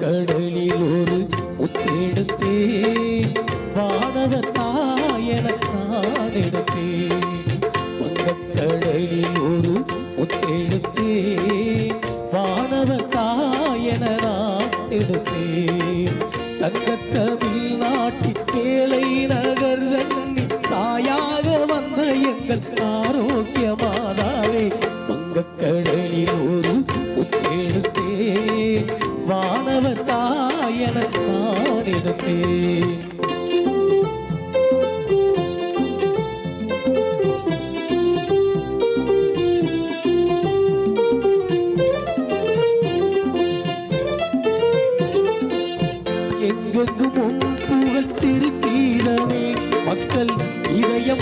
கடலில் ஒரு முத்தெடுத்தே வானவ தாயன நான் எடுத்தேன். வங்கக்கடலில் ஒரு முத்தெடுத்தே வானவ தாயன நான் எடுத்தேன். தங்கத்தமிழ் தாயன நான் எடுத்தேன்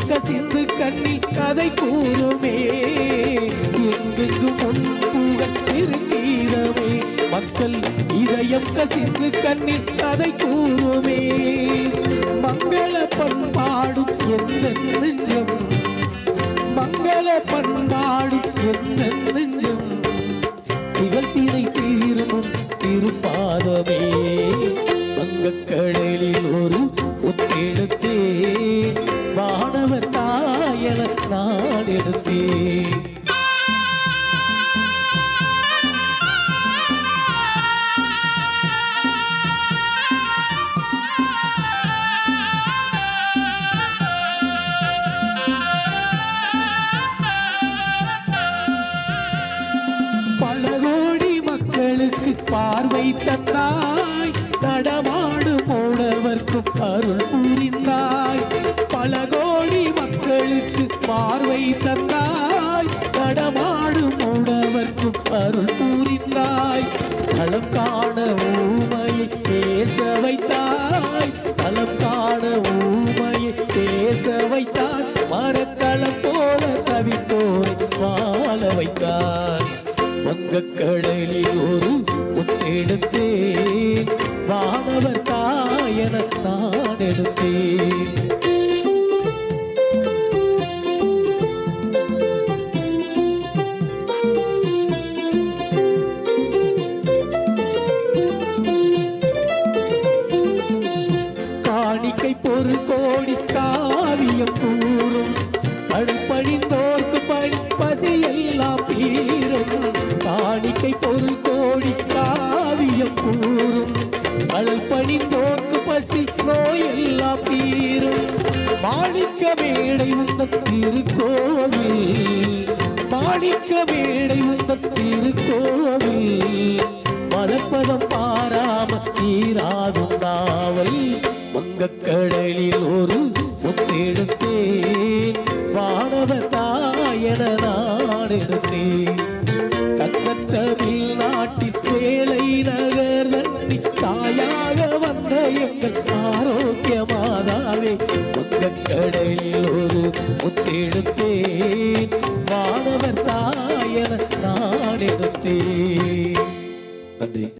கசிந்து கண்ணில் கதை கூறுமே. எங்கெங்கும் உன் புகழ் மக்கள் இதயம் கசிந்து கண்ணில் கதை கூறுமே. மங்கள பண்பாடும் எந்த நெஞ்சம்? மங்கள பண்பாடும் எந்த நெஞ்சம்? திகழ்த்தினை தீரும் திருப்பாதமே. வங்கக்கடலில் ஒரு ஒத்தெடுத்தேன் வானவர் தாயன நான் எடுத்தேன். பார்வை தந்தாய் நடமாடும் மூடவர்க்கும் அருள் புரிந்தாய். பல கோடி மக்களுக்கு பார்வை தந்தாய் நடமாடும் மூடவர்க்கும் அருள் புரிந்தாய். களம் காண ஊமையை பேச வைத்தாய். களம் காண ஊமையை பேச வைத்தாய். மரத்தளம் போல தவித்தோரை வாழ வைத்தாய். வங்கக்கடலில் ஒரு எடுத்தேன். வானவர் தாயன நான் எடுத்தேன். காணிக்கை பொருள் கோடி காவியம் கூறும். அழுப்பணிந்தோர்க்கு பணி பசி எல்லாம் தீ நோக்கு பசி நோய் தீரும். மாணிக்க மேடை வந்த திருக்கோவில். மாணிக்க மேடை வந்த திருக்கோவில். மலப்பதம் பாராம தீராதும் நாவல். வங்கக்கடலில் ஒரு முத்தெடுத்தேன். வானவ தாயன நான் எடுத்தேன். தங்கத்தமிழ் நாட்டின் வேலை நகர் தாயாக எடுத்தேன். வானவர் தாயன நான் எடுத்தேன். நன்றி.